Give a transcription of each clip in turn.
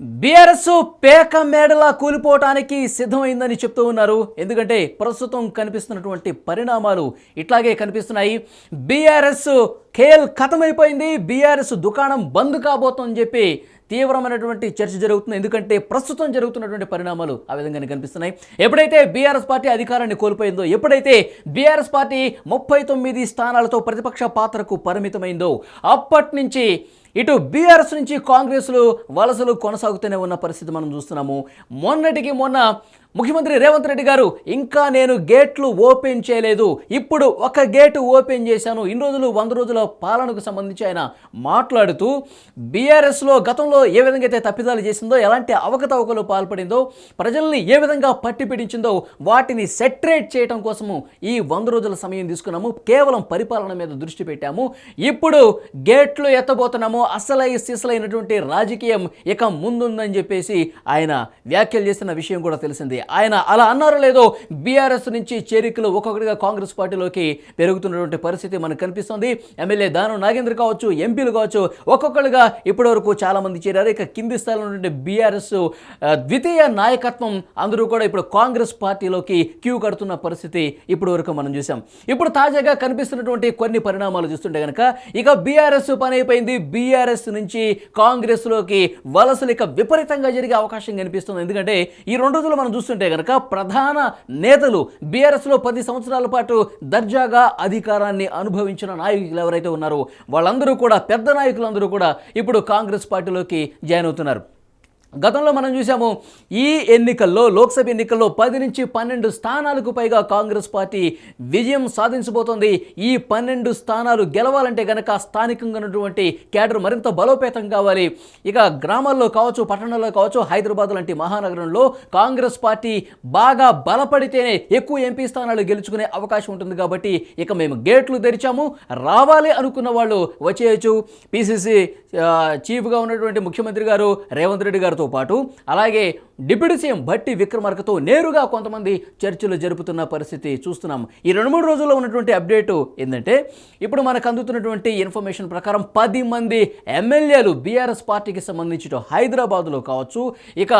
BRS పేక మేడలా కూలిపోవటానికి సిద్ధమైందని చెప్తూ ఉన్నారు. ఎందుకంటే ప్రస్తుతం కనిపిస్తున్నటువంటి పరిణామాలు ఇట్లాగే కనిపిస్తున్నాయి. బీఆర్ఎస్ ఖేల్ ఖతమైపోయింది బీఆర్ఎస్ దుకాణం బంద్ కాబోతుందని చెప్పి తీవ్రమైనటువంటి చర్చ జరుగుతుంది. ఎందుకంటే ప్రస్తుతం జరుగుతున్నటువంటి పరిణామాలు ఆ విధంగానే కనిపిస్తున్నాయి. ఎప్పుడైతే బీఆర్ఎస్ పార్టీ అధికారాన్ని కోల్పోయిందో ఎప్పుడైతే బీఆర్ఎస్ పార్టీ ముప్పై తొమ్మిది స్థానాలతో ప్రతిపక్ష పాత్రకు పరిమితమైందో అప్పటి నుంచి ఇటు బీఆర్ఎస్ నుంచి కాంగ్రెస్లు వలసలు కొనసాగుతూనే ఉన్న పరిస్థితి మనం చూస్తున్నాము. మొన్నటికి మొన్న ముఖ్యమంత్రి రేవంత్ రెడ్డి గారు ఇంకా నేను గేట్లు ఓపెన్ చేయలేదు. ఇప్పుడు ఒక గేటు ఓపెన్ చేశాను. ఇన్ని రోజులు వంద రోజుల పాలనకు సంబంధించి ఆయన మాట్లాడుతూ బీఆర్ఎస్లో గతంలో ఏ విధంగా అయితే తప్పిదాలు చేసిందో ఎలాంటి అవకతవకలు పాల్పడిందో ప్రజల్ని ఏ విధంగా పట్టి పిడించిందో వాటిని సెటరేట్ చేయడం కోసము ఈ వంద రోజుల సమయం తీసుకున్నాము. కేవలం పరిపాలన మీద దృష్టి పెట్టాము. ఇప్పుడు గేట్లు ఎత్తబోతున్నాము. అసలై సిసలైనటువంటి రాజకీయం ఇక ముందుందని చెప్పేసి ఆయన వ్యాఖ్యలు చేసిన విషయం కూడా తెలిసింది. ఆయన అలా అన్నారో లేదో బీఆర్ఎస్ నుంచి చేరికలు ఒక్కొక్కటిగా కాంగ్రెస్ పార్టీలోకి పెరుగుతున్నటువంటి పరిస్థితి మనకు కనిపిస్తుంది. ఎమ్మెల్యే దానం నాగేంద్ర కావచ్చు ఎంపీలు కావచ్చు ఒక్కొక్కరుగా ఇప్పటి వరకు చాలా మంది చేరారు. ఇక కింది స్థాయిలో ఉన్నటువంటి బీఆర్ఎస్ ద్వితీయ నాయకత్వం అందరూ కూడా ఇప్పుడు కాంగ్రెస్ పార్టీలోకి క్యూ కడుతున్న పరిస్థితి ఇప్పటి వరకు మనం చూసాం ఇప్పుడు తాజాగా కనిపిస్తున్నటువంటి కొన్ని పరిణామాలు చూస్తుంటే కనుక ఇక బీఆర్ఎస్ పని అయిపోయింది. బీఆర్ఎస్ నుంచి కాంగ్రెస్లోకి వలసలు ఇక విపరీతంగా జరిగే అవకాశం కనిపిస్తుంది. ఎందుకంటే ఈ రెండు రోజులు మనం చూస్తుంటే కనుక ప్రధాన నేతలు బీఆర్ఎస్లో పది సంవత్సరాల పాటు దర్జాగా అధికారాన్ని అనుభవించిన నాయకులు ఎవరైతే ఉన్నారో వాళ్ళందరూ కూడా పెద్ద నాయకులందరూ కూడా ఇప్పుడు కాంగ్రెస్ పార్టీలోకి జాయిన్ అవుతున్నారు. గతంలో మనం చూసాము ఈ ఎన్నికల్లో లోక్సభ ఎన్నికల్లో పది నుంచి పన్నెండు స్థానాలకు పైగా కాంగ్రెస్ పార్టీ విజయం సాధించబోతోంది. ఈ పన్నెండు స్థానాలు గెలవాలంటే గనక స్థానికంగా ఉన్నటువంటి కేడర్ మరింత బలోపేతం కావాలి. ఇక గ్రామాల్లో కావచ్చు పట్టణాల్లో కావచ్చు హైదరాబాద్ లాంటి మహానగరంలో కాంగ్రెస్ పార్టీ బాగా బలపడితేనే ఎక్కువ ఎంపీ స్థానాలు గెలుచుకునే అవకాశం ఉంటుంది కాబట్టి ఇక మేము గేట్లు తెరిచాము. రావాలి అనుకున్న వాళ్ళు వచ్చేయచ్చు. పిసిసి చీఫ్గా ఉన్నటువంటి ముఖ్యమంత్రి గారు రేవంత్ రెడ్డి గారితో పాటు అలాగే డిప్యూటీ సీఎం భట్టి విక్రమార్కతో నేరుగా కొంతమంది చర్చలు జరుపుతున్న పరిస్థితి చూస్తున్నాం. ఈ రెండు మూడు రోజుల్లో ఉన్నటువంటి అప్డేట్ ఏంటంటే ఇప్పుడు మనకు అందుతున్నటువంటి ఇన్ఫర్మేషన్ ప్రకారం పది మంది ఎమ్మెల్యేలు బీఆర్ఎస్ పార్టీకి సంబంధించిన హైదరాబాద్లో కావచ్చు ఇక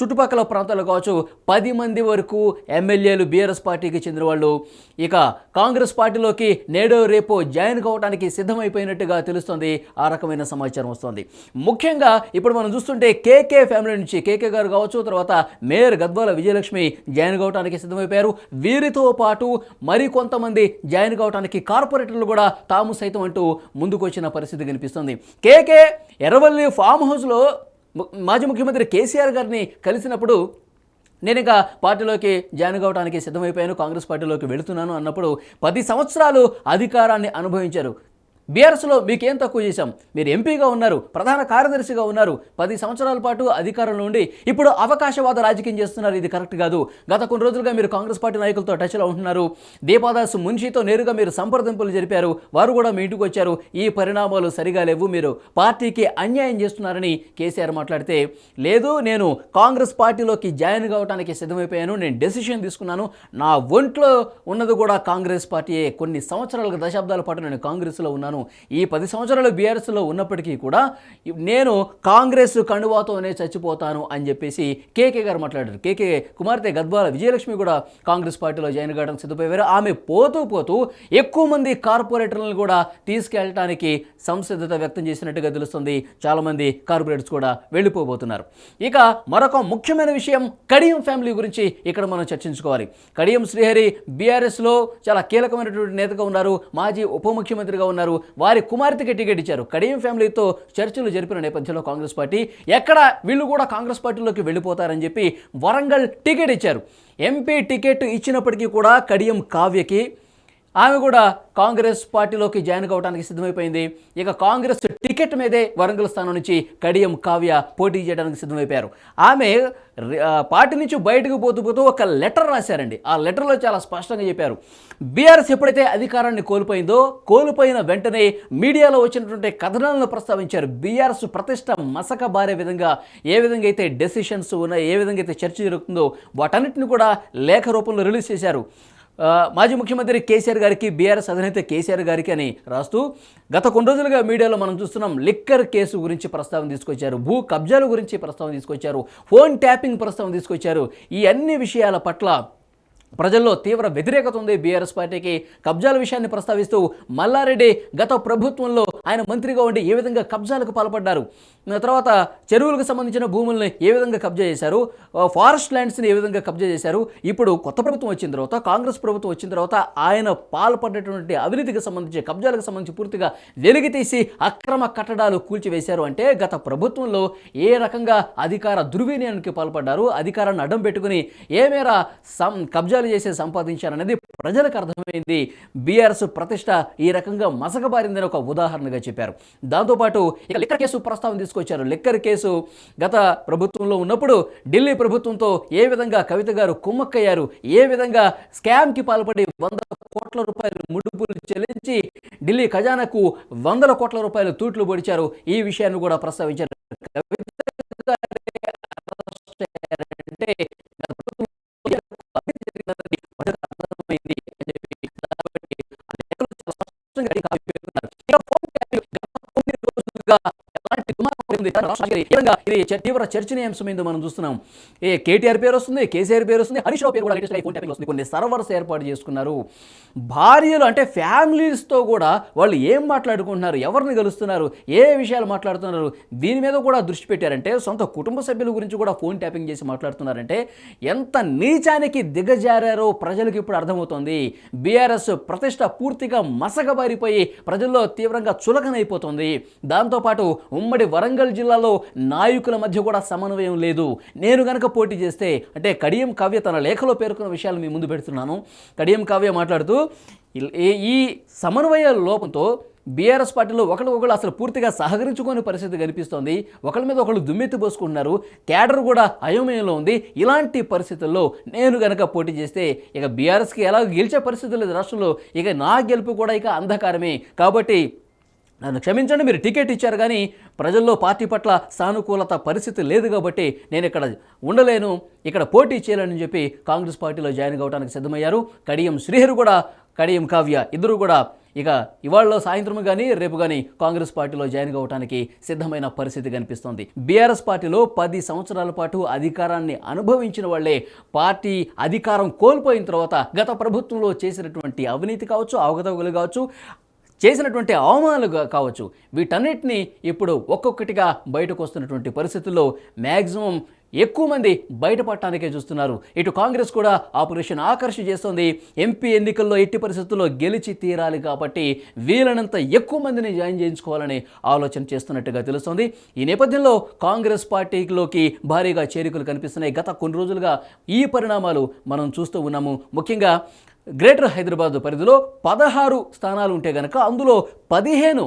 చుట్టుపక్కల ప్రాంతాల్లో కావచ్చు పది మంది వరకు ఎమ్మెల్యేలు బీఆర్ఎస్ పార్టీకి చెందిన వాళ్ళు. ఇక కాంగ్రెస్ పార్టీలోకి నేడో రేపో జాయిన్ కావడానికి సిద్ధమైపోయినట్టుగా తెలుస్తుంది. ఆ రకమైన సమాచారం వస్తుంది. ముఖ్యంగా ఇప్పుడు మనం చూస్తుంటే కేకే ఫ్యామిలీ నుంచి కేకే గారు కావచ్చు తర్వాత మేయర్ గద్వాల విజయలక్ష్మి జాయిన్ కావడానికి సిద్ధమైపోయారు. వీరితో పాటు మరికొంతమంది జాయిన్ కావడానికి కార్పొరేటర్లు కూడా తాము సైతం అంటూ ముందుకు వచ్చిన పరిస్థితి కనిపిస్తుంది. కేకే ఎర్రవల్లి ఫామ్ హౌస్లో మాజీ ముఖ్యమంత్రి కేసీఆర్ గారిని కలిసినప్పుడు నేను ఇక పార్టీలోకి జాయిన్ కావడానికి సిద్ధమైపోయాను. కాంగ్రెస్ పార్టీలోకి వెళుతున్నాను అన్నప్పుడు పది సంవత్సరాలు అధికారాన్ని అనుభవించారు. బీఆర్ఎస్లో మీకేం తక్కువ చేశాం? మీరు ఎంపీగా ఉన్నారు ప్రధాన కార్యదర్శిగా ఉన్నారు పది సంవత్సరాల పాటు అధికారంలో ఉండి ఇప్పుడు అవకాశవాద రాజకీయం చేస్తున్నారు. ఇది కరెక్ట్ కాదు. గత కొన్ని రోజులుగా మీరు కాంగ్రెస్ పార్టీ నాయకులతో టచ్లో ఉంటున్నారు. దీపాదాస్ మున్షితో నేరుగా మీరు సంప్రదింపులు జరిపారు. వారు కూడా మీ ఇంటికి వచ్చారు. ఈ పరిణామాలు సరిగా లేవు. మీరు పార్టీకి అన్యాయం చేస్తున్నారని కేసీఆర్ మాట్లాడితే లేదు నేను కాంగ్రెస్ పార్టీలోకి జాయిన్ కావడానికి సిద్ధమైపోయాను. నేను డెసిషన్ తీసుకున్నాను. నా ఒంట్లో ఉన్నది కూడా కాంగ్రెస్ పార్టీయే. కొన్ని సంవత్సరాలకు దశాబ్దాల పాటు నేను కాంగ్రెస్లో ఉన్నాను. ఈ పది సంవత్సరాలు బీఆర్ఎస్లో ఉన్నప్పటికీ కూడా నేను కాంగ్రెస్ కండువాతోనే చచ్చిపోతాను అని చెప్పేసి కేకే గారు మాట్లాడారు. కేకే కుమార్తె గద్వాల విజయలక్ష్మి కూడా కాంగ్రెస్ పార్టీలో జాయిన్ కావడానికి సిద్ధపోయారు ఆమె పోతూ పోతూ ఎక్కువ మంది కార్పొరేటర్లను కూడా తీసుకెళ్ళటానికి సంసిద్ధత వ్యక్తం చేసినట్టుగా తెలుస్తుంది. చాలామంది కార్పొరేటర్స్ కూడా వెళ్ళిపోబోతున్నారు. ఇక మరొక ముఖ్యమైన విషయం కడియం ఫ్యామిలీ గురించి ఇక్కడ మనం చర్చించుకోవాలి. కడియం శ్రీహరి బీఆర్ఎస్లో చాలా కీలకమైనటువంటి నేతగా ఉన్నారు. మాజీ ఉప ముఖ్యమంత్రిగా ఉన్నారు. వారి కుమార్తెకి టికెట్ ఇచ్చారు. కడియం ఫ్యామిలీతో చర్చలు జరిపిన నేపథ్యంలో కాంగ్రెస్ పార్టీ ఎక్కడ వీళ్ళు కూడా కాంగ్రెస్ పార్టీలోకి వెళ్ళిపోతారని చెప్పి వరంగల్ టికెట్ ఇచ్చారు. ఎంపీ టికెట్ ఇచ్చినప్పటికీ కూడా కడియం కావ్యకి ఆమె కూడా కాంగ్రెస్ పార్టీలోకి జాయిన్ కావడానికి సిద్ధమైపోయింది. ఇక కాంగ్రెస్ టికెట్ మీదే వరంగల్ స్థానం నుంచి కడియం కావ్య పోటీ చేయడానికి సిద్ధమైపోయారు. ఆమె పార్టీ నుంచి బయటకు పోతూ పోతూ ఒక లెటర్ రాశారండి. ఆ లెటర్లో చాలా స్పష్టంగా చెప్పారు. బీఆర్ఎస్ ఎప్పుడైతే అధికారాన్ని కోల్పోయిందో కోల్పోయిన వెంటనే మీడియాలో వచ్చినటువంటి కథనాలను ప్రస్తావించారు. బీఆర్ఎస్ ప్రతిష్ట మసక బారే విధంగా ఏ విధంగా అయితే డెసిషన్స్ ఉన్నాయో ఏ విధంగా అయితే చర్చ జరుగుతుందో వాటన్నిటిని కూడా లేఖ రూపంలో రిలీజ్ చేశారు. మాజీ ముఖ్యమంత్రి కేసీఆర్ గారికి బీఆర్ఎస్ అధినేత కేసీఆర్ గారికి అని రాస్తూ గత కొన్ని రోజులుగా మీడియాలో మనం చూస్తున్నాం లిక్కర్ కేసు గురించి ప్రస్తావన తీసుకొచ్చారు భూ కబ్జాల గురించి ప్రస్తావన తీసుకొచ్చారు ఫోన్ ట్యాపింగ్ ప్రస్తావన తీసుకొచ్చారు. ఈ అన్ని విషయాల పట్ల ప్రజల్లో తీవ్ర వ్యతిరేకత ఉంది. బీఆర్ఎస్ పార్టీకి కబ్జాల విషయాన్ని ప్రస్తావిస్తూ మల్లారెడ్డి గత ప్రభుత్వంలో ఆయన మంత్రిగా ఉండి ఏ విధంగా కబ్జాలకు పాల్పడ్డారు? తర్వాత చెరువులకు సంబంధించిన భూముల్ని ఏ విధంగా కబ్జా చేశారు? ఫారెస్ట్ ల్యాండ్స్ని ఏ విధంగా కబ్జా చేశారు? ఇప్పుడు కొత్త ప్రభుత్వం వచ్చిన తర్వాత కాంగ్రెస్ ప్రభుత్వం వచ్చిన తర్వాత ఆయన పాల్పడ్డటువంటి అవినీతికి సంబంధించి కబ్జాలకు సంబంధించి పూర్తిగా వెలికి తీసి అక్రమ కట్టడాలు కూల్చివేశారు అంటే గత ప్రభుత్వంలో ఏ రకంగా అధికార దుర్వినియోగానికి పాల్పడ్డారు? అధికారాన్ని అడ్డం పెట్టుకుని ఏ మేర సం కబ్జాలు చేసి సంపాదించారనేది ప్రజలకు అర్థమైంది. బీఆర్ఎస్ ప్రతిష్ట ఈ రకంగా మసకబారిందని ఒక ఉదాహరణగా చెప్పారు. దాంతోపాటు ఇక లిక్కర్ కేసు ప్రస్తావన తీసుకొచ్చారు. లిక్కర్ కేసు గత ప్రభుత్వంలో ఉన్నప్పుడు ఢిల్లీ ప్రభుత్వంతో ఏ విధంగా కవిత గారు కుమ్మక్కయ్యారు? ఏ విధంగా స్కామ్కి పాల్పడి వంద కోట్ల రూపాయలు ముడుపులు చెల్లించి ఢిల్లీ ఖజానాకు వందల కోట్ల రూపాయలు తూట్లు పొడిచారు? ఈ విషయాన్ని కూడా ప్రస్తావించారు. అంటే దుమారం ఉంది? రాష్ట్రానికి ఈ విధంగా ఇది తీవ్ర చర్చనీయాంశమైంది మనం చూస్తున్నాం. ఏ కేటీఆర్ పేరు వస్తుంది కేసీఆర్ పేరు వస్తుంది హరీష్ రావు పేరు కూడా లేటెస్ట్ ఫోన్ ట్యాపింగ్ వస్తుంది. కొన్ని సర్వర్స్ ఏర్పాటు చేసుకున్నారు. భార్యలు అంటే ఫ్యామిలీస్తో కూడా వాళ్ళు ఏం మాట్లాడుకుంటున్నారు ఎవరిని కలుస్తున్నారు ఏ విషయాలు మాట్లాడుతున్నారు దీని మీద కూడా దృష్టి పెట్టారంటే సొంత కుటుంబ సభ్యుల గురించి కూడా ఫోన్ ట్యాపింగ్ చేసి మాట్లాడుతున్నారంటే ఎంత నీచానికి దిగజారారో ప్రజలకు ఇప్పుడు అర్థమవుతోంది. బీఆర్ఎస్ ప్రతిష్ట పూర్తిగా మసకబారిపోయి ప్రజల్లో తీవ్రంగా చులకనైపోతుంది. దాంతోపాటు ఉమ్మడి వరంగల్ జిల్లాలో నాయకుల మధ్య కూడా సమన్వయం లేదు. నేను కనుక పోటీ చేస్తే అంటే కడియం కావ్య తన లేఖలో పేర్కొన్న విషయాలు మీ ముందు పెడుతున్నాను. కడియం కావ్య మాట్లాడుతూ ఈ- ఈ సమన్వయ లోపంతో బీఆర్ఎస్ పార్టీలో ఒకళ్ళు అసలు పూర్తిగా సహకరించుకోని పరిస్థితి కనిపిస్తోంది. ఒకళ్ళ మీద ఒకళ్ళు దుమ్మెత్తి పోసుకుంటున్నారు. క్యాడర్ కూడా అయోమయంలో ఉంది. ఇలాంటి పరిస్థితుల్లో నేను గనక పోటీ చేస్తే ఇక బీఆర్ఎస్కి ఎలా గెలిచే పరిస్థితి లేదు రాష్ట్రంలో. ఇక నా గెలుపు కూడా ఇక అంధకారమే. కాబట్టి నన్ను క్షమించండి మీరు టికెట్ ఇచ్చారు కానీ ప్రజల్లో పార్టీ పట్ల సానుకూలత పరిస్థితి లేదు కాబట్టి నేను ఇక్కడ ఉండలేను ఇక్కడ పోటీ చేయలేనని చెప్పి కాంగ్రెస్ పార్టీలో జాయిన్ కావడానికి సిద్ధమయ్యారు. కడియం శ్రీహరి కూడా కడియం కావ్య ఇద్దరు కూడా ఇక ఇవాళ సాయంత్రం కానీ రేపు కానీ కాంగ్రెస్ పార్టీలో జాయిన్ కావడానికి సిద్ధమైన పరిస్థితి కనిపిస్తోంది. బీఆర్ఎస్ పార్టీలో పది సంవత్సరాల పాటు అధికారాన్ని అనుభవించిన వాళ్ళే పార్టీ అధికారం కోల్పోయిన తర్వాత గత ప్రభుత్వంలో చేసినటువంటి అవినీతి కావచ్చు అవగతవగలు కావచ్చు చేసినటువంటి అవమానాలు కావచ్చు. వీటన్నిటిని ఇప్పుడు ఒక్కొక్కటిగా బయటకు వస్తున్నటువంటి పరిస్థితుల్లో మ్యాక్సిమం ఎక్కువ మంది బయటపడటానికే చూస్తున్నారు. ఇటు కాంగ్రెస్ కూడా ఆపరేషన్ ఆకర్షి చేస్తుంది. ఎంపీ ఎన్నికల్లో ఎట్టి పరిస్థితుల్లో గెలిచి తీరాలి కాబట్టి వీలైనంత ఎక్కువ మందిని జాయిన్ చేయించుకోవాలని ఆలోచన చేస్తున్నట్టుగా తెలుస్తోంది. ఈ నేపథ్యంలో కాంగ్రెస్ పార్టీలోకి భారీగా చేరికలు కనిపిస్తున్నాయి. గత కొన్ని రోజులుగా ఈ పరిణామాలు మనం చూస్తూ ఉన్నాము. ముఖ్యంగా గ్రేటర్ హైదరాబాద్ పరిధిలో పదహారు స్థానాలు ఉంటే గనక అందులో పదిహేను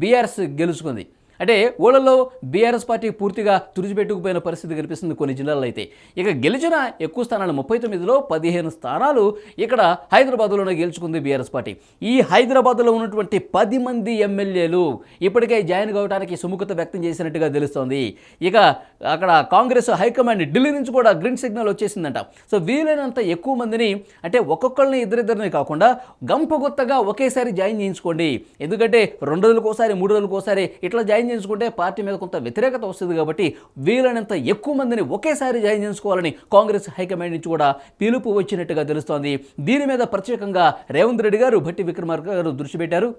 బీఆర్ఎస్ గెలుచుకుంది. అంటే ఊళ్ళలో బీఆర్ఎస్ పార్టీ పూర్తిగా తుడిచిపెట్టుకుపోయిన పరిస్థితి కనిపిస్తుంది కొన్ని జిల్లాల్లో అయితే. ఇక గెలిచిన ఎక్కువ స్థానాలు ముప్పై తొమ్మిదిలో పదిహేను స్థానాలు ఇక్కడ హైదరాబాద్లోనే గెలుచుకుంది బీఆర్ఎస్ పార్టీ. ఈ హైదరాబాద్లో ఉన్నటువంటి పది మంది ఎమ్మెల్యేలు ఇప్పటికే జాయిన్ కావడానికి సుముఖత వ్యక్తం చేసినట్టుగా తెలుస్తోంది. ఇక అక్కడ కాంగ్రెస్ హైకమాండ్ ఢిల్లీ నుంచి కూడా గ్రీన్ సిగ్నల్ వచ్చేసిందంట. సో వీలైనంత ఎక్కువ మందిని అంటే ఒక్కొక్కరిని ఇద్దరిద్దరిని కాకుండా గంపగొత్తగా ఒకేసారి జాయిన్ చేయించుకోండి. ఎందుకంటే రెండు రోజులకోసారి మూడు రోజులకోసారి ఇట్లా జాయిన్ చేసుకుంటే పార్టీ మీద కొంత వ్యతిరేకత వస్తుంది కాబట్టి వీలైనంత ఎక్కువ మందిని ఒకేసారి జాయిన్ చేసుకోవాలని కాంగ్రెస్ హైకమాండ్ నుంచి కూడా పిలుపు వచ్చినట్టుగా తెలుస్తోంది. దీని మీద ప్రత్యేకంగా రేవంత్ రెడ్డి గారు భట్టి విక్రమార్క గారు దృష్టి పెట్టారు.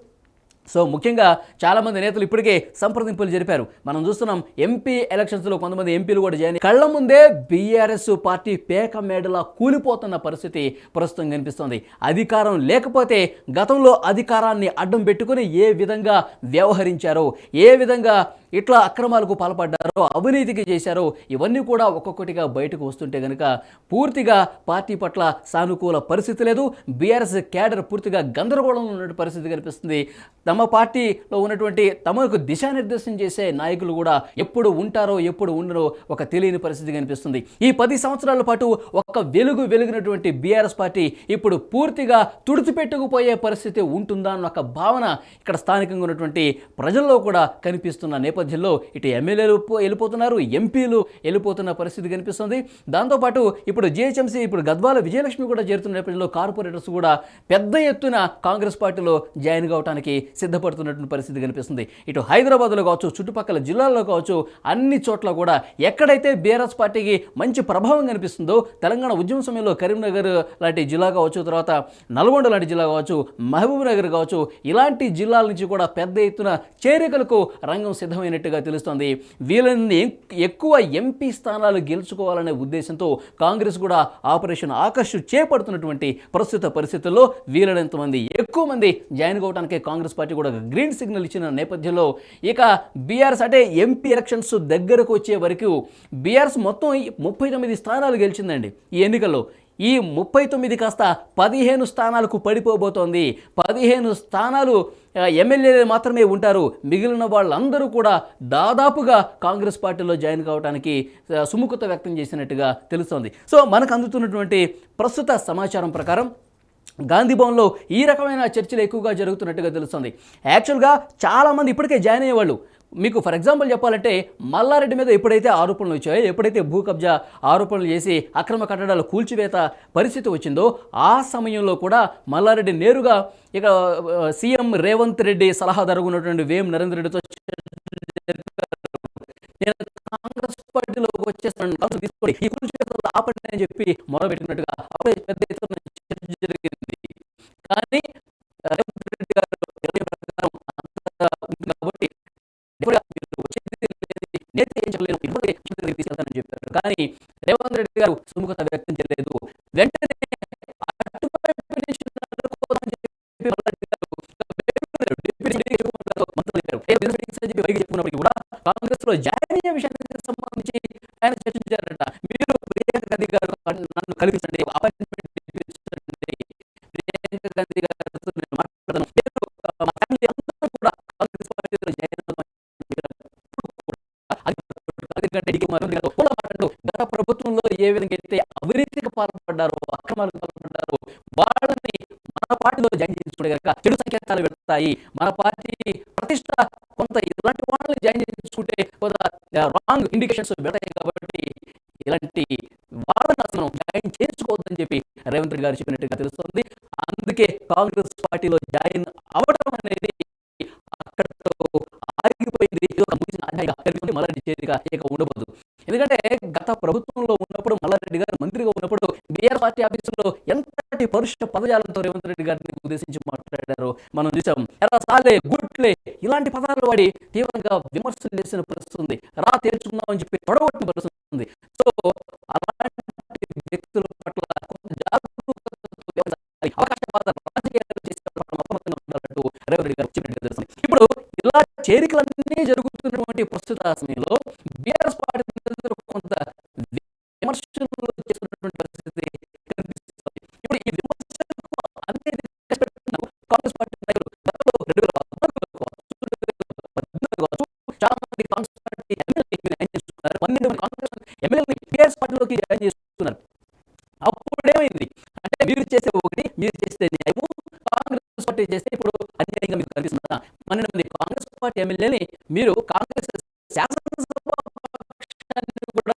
సో ముఖ్యంగా చాలామంది నేతలు ఇప్పటికే సంప్రదింపులు జరిపారు. మనం చూస్తున్నాం ఎంపీ ఎలక్షన్స్లో కొంతమంది ఎంపీలు కూడా జాయిన్ కళ్ళ ముందే బీఆర్ఎస్ పార్టీ పేక మేడలా కూలిపోతున్న పరిస్థితి ప్రస్తుతం కనిపిస్తోంది. అధికారం లేకపోతే గతంలో అధికారాన్ని అడ్డం పెట్టుకుని ఏ విధంగా వ్యవహరించారో ఏ విధంగా ఇట్లా అక్రమాలకు పాల్పడ్డారో అవినీతికి చేశారో ఇవన్నీ కూడా ఒక్కొక్కటిగా బయటకు వస్తుంటే కనుక పూర్తిగా పార్టీ పట్ల సానుకూల పరిస్థితి లేదు. బీఆర్ఎస్ క్యాడర్ పూర్తిగా గందరగోళంలో ఉన్న పరిస్థితి కనిపిస్తుంది. తమ పార్టీలో ఉన్నటువంటి తమకు దిశానిర్దేశం చేసే నాయకులు కూడా ఎప్పుడు ఉంటారో ఎప్పుడు ఉండరో ఒక తెలియని పరిస్థితి కనిపిస్తుంది. ఈ పది సంవత్సరాల పాటు ఒక్క వెలుగు వెలిగినటువంటి బీఆర్ఎస్ పార్టీ ఇప్పుడు పూర్తిగా తుడిచిపెట్టుకుపోయే పరిస్థితి ఉంటుందా అన్న ఒక భావన ఇక్కడ స్థానికంగా ఉన్నటువంటి ప్రజల్లో కూడా కనిపిస్తున్న నేపథ్యంలో ఇటు ఎమ్మెల్యేలు వెళ్ళిపోతున్నారు ఎంపీలు వెళ్ళిపోతున్న పరిస్థితి కనిపిస్తుంది. దాంతోపాటు ఇప్పుడు జిహెచ్ఎంసీ ఇప్పుడు గద్వాల విజయలక్ష్మి కూడా చేరుతున్న నేపథ్యంలో కార్పొరేటర్స్ కూడా పెద్ద ఎత్తున కాంగ్రెస్ పార్టీలో జాయిన్ కావడానికి సిద్ధపడుతున్నటువంటి పరిస్థితి కనిపిస్తుంది. ఇటు హైదరాబాద్లో కావచ్చు చుట్టుపక్కల జిల్లాల్లో కావచ్చు అన్ని చోట్ల కూడా ఎక్కడైతే బీఆర్ఎస్ పార్టీకి మంచి ప్రభావం కనిపిస్తుందో తెలంగాణ ఉద్యమ సమయంలో కరీంనగర్ లాంటి జిల్లా కావచ్చు తర్వాత నల్గొండ లాంటి జిల్లా కావచ్చు మహబూబ్ నగర్ కావచ్చు ఇలాంటి జిల్లాల నుంచి కూడా పెద్ద ఎత్తున చేరికలకు రంగం సిద్ధమైనట్టుగా తెలుస్తోంది. వీళ్ళని ఎక్కువ ఎంపీ స్థానాలు గెలుచుకోవాలనే ఉద్దేశంతో కాంగ్రెస్ కూడా ఆపరేషన్ ఆకర్ష్ చేపడుతున్నటువంటి ప్రస్తుత పరిస్థితుల్లో వీలైనంతమంది ఎక్కువ మంది జాయిన్ కావడానికి కాంగ్రెస్ పార్టీ కూడా గ్రీన్ సిగ్నల్ ఇచ్చిన నేపథ్యంలో ఇక బీఆర్ఎస్ అంటే ఎంపీ ఎలక్షన్స్ దగ్గరకు వచ్చే వరకు బీఆర్ఎస్ మొత్తం ముప్పై తొమ్మిది స్థానాలు గెలిచిందండి. ఈ ఎన్నికల్లో ఈ ముప్పై తొమ్మిది కాస్త పదిహేను స్థానాలకు పడిపోబోతోంది. పదిహేను స్థానాలు ఎమ్మెల్యేలు మాత్రమే ఉంటారు. మిగిలిన వాళ్ళందరూ కూడా దాదాపుగా కాంగ్రెస్ పార్టీలో జాయిన్ కావడానికి సుముఖత వ్యక్తం చేసినట్టుగా తెలుస్తోంది. సో మనకు అందుతున్నటువంటి ప్రస్తుత సమాచారం ప్రకారం గాంధీ భవన్లో ఈ రకమైన చర్చలు ఎక్కువగా జరుగుతున్నట్టుగా తెలుస్తుంది. యాక్చువల్గా చాలామంది ఇప్పటికే జాయిన్ అయ్యేవాళ్ళు. మీకు ఫర్ ఎగ్జాంపుల్ చెప్పాలంటే మల్లారెడ్డి మీద ఎప్పుడైతే ఆరోపణలు వచ్చాయో ఎప్పుడైతే భూ కబ్జా ఆరోపణలు చేసి అక్రమ కట్టడాలు కూల్చివేత పరిస్థితి వచ్చిందో ఆ సమయంలో కూడా మల్లారెడ్డి నేరుగా ఇక సీఎం రేవంత్ రెడ్డి సలహాదారు ఉన్నటువంటి వేం నరేంద్ర రెడ్డితో నేను కాంగ్రెస్ పార్టీలోకి వచ్చేస్తాను తీసుకొని ఈ కూల్చివేతలు ఆపండి అని చెప్పి మొదలుపెట్టినట్టుగా అప్పుడే పెద్ద ఎత్తున చర్చ జరిగింది. కానీ రేవంత్ రెడ్డి గారు ప్రకారం అంత ఉంది కాబట్టి నేత ఏం చెప్పలేను ఇప్పుడు తీసుకెళ్తానని చెప్పారు. కానీ రేవంత్ రెడ్డి గారు సుముఖత వ్యక్తం చేయలేదు. గత ప్రభుత్వంలో ఏ విధంగా అయితే అవినీతికి పాల్పడ్డారో అక్రమాలకు పాల్పడ్డారో వాళ్ళని మన పార్టీలో జాయిన్ చేయించుకుంటే కనుక చెడు సంకేతాలు పెడతాయి మన పార్టీ ప్రతిష్ట కొంత ఇలాంటి వాళ్ళని జాయిన్ చేయించుకుంటే కొంత రాంగ్ ఇండికేషన్స్ పెడతాయి కాబట్టి ఇలాంటి వాళ్ళని అసలు జాయిన్ చేసుకోవద్దని చెప్పి రేవంత్ రెడ్డి గారు చెప్పినట్టుగా తెలుస్తుంది. అందుకే కాంగ్రెస్ పార్టీలో జాయిన్ అవ్వడం అనేది అక్కడతో ఆగిపోయింది. ఇది మల్లారెడ్డి చేతిగా ఇక ఉండబోదు. ఎందుకంటే గత ప్రభుత్వంలో ఉన్నప్పుడు మల్లారెడ్డి గారు మంత్రిగా ఉన్నప్పుడు బీఆర్ పార్టీ ఆఫీసులో ఎంతటి పరుష పదజాలంతో రేవంత్ రెడ్డి గారిని ఉద్దేశించి మాట్లాడారు మనం చూసాం. ఎలా సాలే గుట్లే ఇలాంటి పదాలు వాడి తీవ్రంగా విమర్శలు చేసిన పరిస్థితి ఉంది. రా తేల్చుకుందాం అని చెప్పి తొడగొట్టిన పరిస్థితి ఉంది. సో అలాంటి వ్యక్తుల పట్ల కొంత జాగ్రత్త వ్యవహరించాలి. అవకాశవాద రాజకీయాలు చేసే పట్ల అప్రమత్తంగా ఉండాలంటూ రేవంత్ రెడ్డి గారు చెప్పినట్టుగా తెలుస్తుంది. ఇప్పుడు ఇలా చేరికలన్నీ పార్టీ ప్రస్తుత సమయంలో బీఆర్ఎస్ పార్టీ కొంత విమర్శలు చేస్తున్నటువంటి పరిస్థితి కనిపిస్తుంది. ఇప్పుడు ఈ విమర్శలకు అంతే కాంగ్రెస్ పార్టీ నాయకులు గతంలో రెండు వేల పద్నాలుగు పద్నాలుగు కావచ్చు, చాలా మంది కాంగ్రెస్ పార్టీ ఎమ్మెల్యే జాయిన్ చేస్తున్నారు పన్నెండు మంది కాంగ్రెస్ ఎమ్మెల్యేలని బీఆర్ఎస్ పార్టీలోకి జాయిన్ చేస్తున్నారు అప్పుడేమైంది? అంటే మీరు చేసే ఒకటి మీరు చేస్తే న్యాయము కాంగ్రెస్ పార్టీ చేస్తే ఇప్పుడు అన్యాయంగా మీకు కనిపిస్తుందా పన్నెండు మంది కాంగ్రెస్ పార్టీ ఎమ్మెల్యేని మీరు కాంగ్రెస్ శాసనసభ కూడా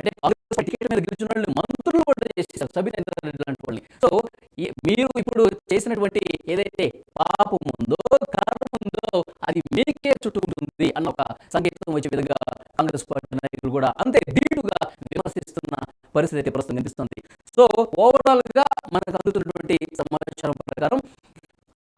అంటే కాంగ్రెస్ టికెట్ మీద గెలిచిన వాళ్ళని మంత్రులు కూడా చేసేసారు సబితా లాంటి వాళ్ళని. సో మీరు ఇప్పుడు చేసినటువంటి ఏదైతే పాపం ఉందో కారణం ఉందో అది మీకే చుట్టుకుంటుంది అన్న ఒక సంకేతం వచ్చే విధంగా కాంగ్రెస్ పార్టీ నాయకులు కూడా అంతే ధీటుగా విమర్శిస్తున్న పరిస్థితి అయితే ప్రస్తుతం కనిపిస్తుంది. సో ఓవరాల్గా మనకు అందుతున్నటువంటి సమాచారం ప్రకారం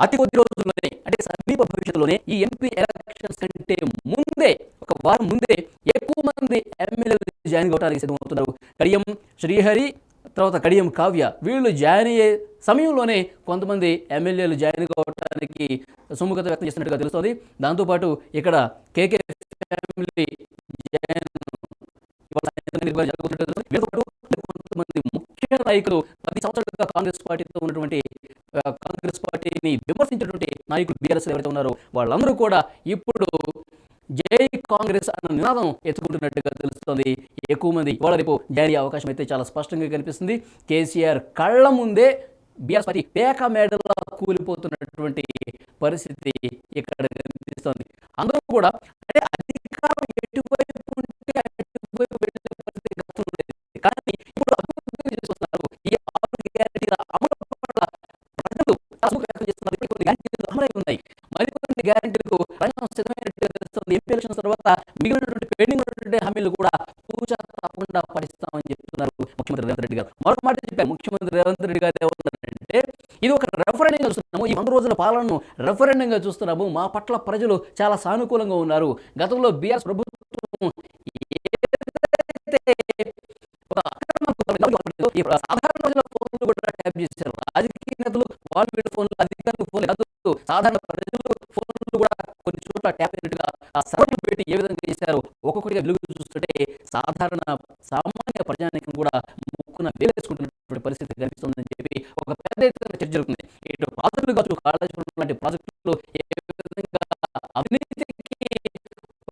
అతి కొద్ది రోజుల్లోనే అంటే సమీప భవిష్యత్తులోనే ఈ ఎంపీ ఎలక్షన్స్ కంటే ముందే ఒక వారం ముందే ఎక్కువ మంది ఎమ్మెల్యేలు జాయిన్ కావడానికి సిద్ధమవుతున్నారు కడియం శ్రీహరి తర్వాత కడియం కావ్య వీళ్ళు జాయిన్ అయ్యే సమయంలోనే కొంతమంది ఎమ్మెల్యేలు జాయిన్ కావడానికి సుముఖత వ్యక్తం చేస్తున్నట్టుగా తెలుస్తోంది. దాంతోపాటు ఇక్కడ కేకే ఫ్యామిలీ జాయిన్ కొంతమంది ముఖ్య నాయకులు పది సంవత్సరాలుగా కాంగ్రెస్ పార్టీతో ఉన్నటువంటి ని విమర్శించినటువంటి నాయకులు బీఆర్ఎస్ ఎవరైతే ఉన్నారో వాళ్ళందరూ కూడా ఇప్పుడు జై కాంగ్రెస్ అన్న నినాదం ఎత్తుకుంటున్నట్టుగా తెలుస్తోంది. ఎక్కువ మంది ఇవాళ రేపు జారీ అవకాశం అయితే చాలా స్పష్టంగా కనిపిస్తుంది. కేసీఆర్ కళ్ళ ముందే బీఆర్ఎస్ పార్టీ పేక మేడలా కూలిపోతున్నటువంటి పరిస్థితి ఇక్కడ కనిపిస్తోంది. అందరూ కూడా అంటే అధికారం ఎటువైపు ఉన్నాయి మరికొన్ని గ్యారెంటీలకు రంగం సిద్ధమైనట్టుగా తెలుస్తుంది. ఎంపీ ఎలక్షన్స్ తర్వాత మిగిలినటువంటి పెండింగ్ ఉన్నటువంటి హామీలు కూడా తూచా తప్పకుండా పాటిస్తామని చెప్తున్నారు ముఖ్యమంత్రి రేవంత్ రెడ్డి గారు. మరొక మాట చెప్పారు ముఖ్యమంత్రి రేవంత్ రెడ్డి గారు ఏమన్నారంటే ఇది ఒక రెఫరెండంగా చూస్తున్నాము. ఈ వంద రోజుల పాలనను రెఫరెండంగా చూస్తున్నాము. మా పట్ల ప్రజలు చాలా సానుకూలంగా ఉన్నారు. గతంలో బీఆర్ ప్రభుత్వం సాధారణ ప్రజల ఫోన్లు కూడా ట్యాప్ చేశారు. రాజకీయ నేతలు వాళ్ళు వీళ్ళ ఫోన్లు అధికారులు ఫోన్లు కాదు సాధారణ ప్రజలు ఫోన్లు కూడా కొన్ని చోట్ల ట్యాప్ అయినట్టుగా ఆ సర్వర్లు పెట్టి ఏ విధంగా చేశారు ఒక్కొక్కటిగా వెలుగు చూస్తుంటే సాధారణ సామాన్య ప్రజానికం కూడా ముక్కున వేలేసుకుంటున్నటువంటి పరిస్థితి కనిపిస్తుందని చెప్పి ఒక పెద్ద ఎత్తున చర్చ జరుగుతుంది. ఇటు ప్రాజెక్టులు కావచ్చు కాళేశ్వరం లాంటి ప్రాజెక్టులు ఏ విధంగా అవినీతికి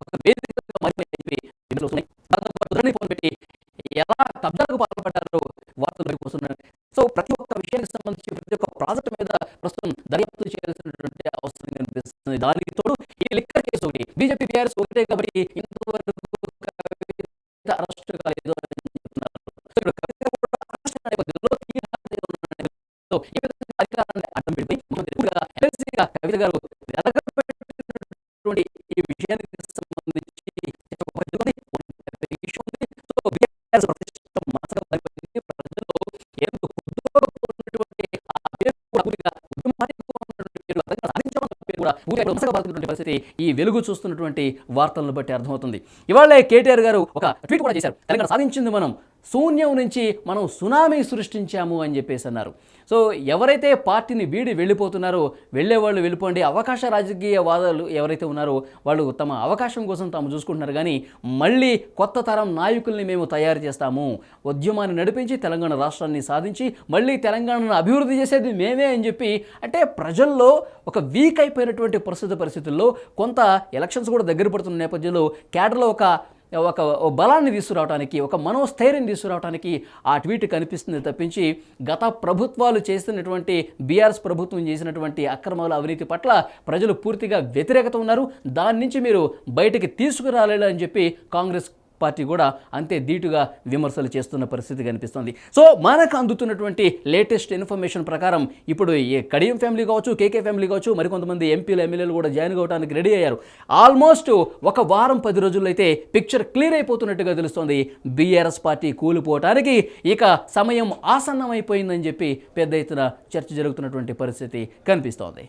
ఒక వేదికగా మారిపోయాయని చెప్పి ఫోన్ పెట్టి ఎలా కబ్జాకు పాల్పడ్డారో వార్తలు వస్తున్నాయి. సో ప్రతి ఒక్క విషయానికి సంబంధించి ప్రాజెక్ట్ మీద ప్రస్తుతం దర్యాప్తు చేయాల్సినటువంటి అవసరం కనిపిస్తుంది. దానికి తోడు ఈ లిక్కర్ కేసు ఒకటి. బీజేపీ బీఆర్ఎస్ ఒకటే కాబట్టి ఇంతవరకు కవిత అరెస్ట్ కాలేదు అని చెప్తున్నారు. అధికారాన్ని అడ్డం పెట్టి ముఖ్యమంత్రిగా కవిత గారు కూడా పూర్తిగా పరిస్థితి ఈ వెలుగు చూస్తున్నటువంటి వార్తలను బట్టి అర్థమవుతుంది. ఇవాళ కేటీఆర్ గారు ఒక ట్వీట్ కూడా చేశారు. తెలంగాణ సాధించింది మనం శూన్యం నుంచి మనం సునామీ సృష్టించాము అని చెప్పేసి అన్నారు. సో ఎవరైతే పార్టీని వీడి వెళ్ళిపోతున్నారో వెళ్ళేవాళ్ళు వెళ్ళిపోండి అవకాశ రాజకీయ వాదాలు ఎవరైతే ఉన్నారో వాళ్ళు తమ అవకాశం కోసం తాము చూసుకుంటున్నారు. కానీ మళ్ళీ కొత్త తరం నాయకుల్ని మేము తయారు చేస్తాము. ఉద్యమాన్ని నడిపించి తెలంగాణ రాష్ట్రాన్ని సాధించి మళ్ళీ తెలంగాణను అభివృద్ధి చేసేది మేమే అని చెప్పి అంటే ప్రజల్లో ఒక వీక్ అయిపోయినటువంటి ప్రస్తుత పరిస్థితుల్లో కొంత ఎలక్షన్స్ కూడా దగ్గర పడుతున్న నేపథ్యంలో క్యాడర్లో ఒక ఒక ఓ బలాన్ని తీసుకురావడానికి ఒక మనోస్థైర్యం తీసుకురావడానికి ఆ ట్వీట్ కనిపిస్తుంది తప్పించి గత ప్రభుత్వాలు చేస్తున్నటువంటి బీఆర్ఎస్ ప్రభుత్వం చేసినటువంటి అక్రమాల అవినీతి పట్ల ప్రజలు పూర్తిగా వ్యతిరేకత ఉన్నారు. దాని నుంచి మీరు బయటికి తీసుకురాలేదు అని చెప్పి కాంగ్రెస్ పార్టీ కూడా అంతే ధీటుగా విమర్శలు చేస్తున్న పరిస్థితి కనిపిస్తుంది. సో మనకు అందుతున్నటువంటి లేటెస్ట్ ఇన్ఫర్మేషన్ ప్రకారం ఇప్పుడు ఈ కడియం ఫ్యామిలీ కావచ్చు కేకే ఫ్యామిలీ కావచ్చు మరికొంతమంది ఎంపీలు ఎమ్మెల్యేలు కూడా జాయిన్ కావడానికి రెడీ అయ్యారు. ఆల్మోస్ట్ ఒక వారం పది రోజుల్లో అయితే పిక్చర్ క్లియర్ అయిపోతున్నట్టుగా తెలుస్తోంది. బీఆర్ఎస్ పార్టీ కూలిపోవటానికి ఇక సమయం ఆసన్నమైపోయిందని చెప్పి పెద్ద ఎత్తున చర్చ జరుగుతున్నటువంటి పరిస్థితి కనిపిస్తోంది.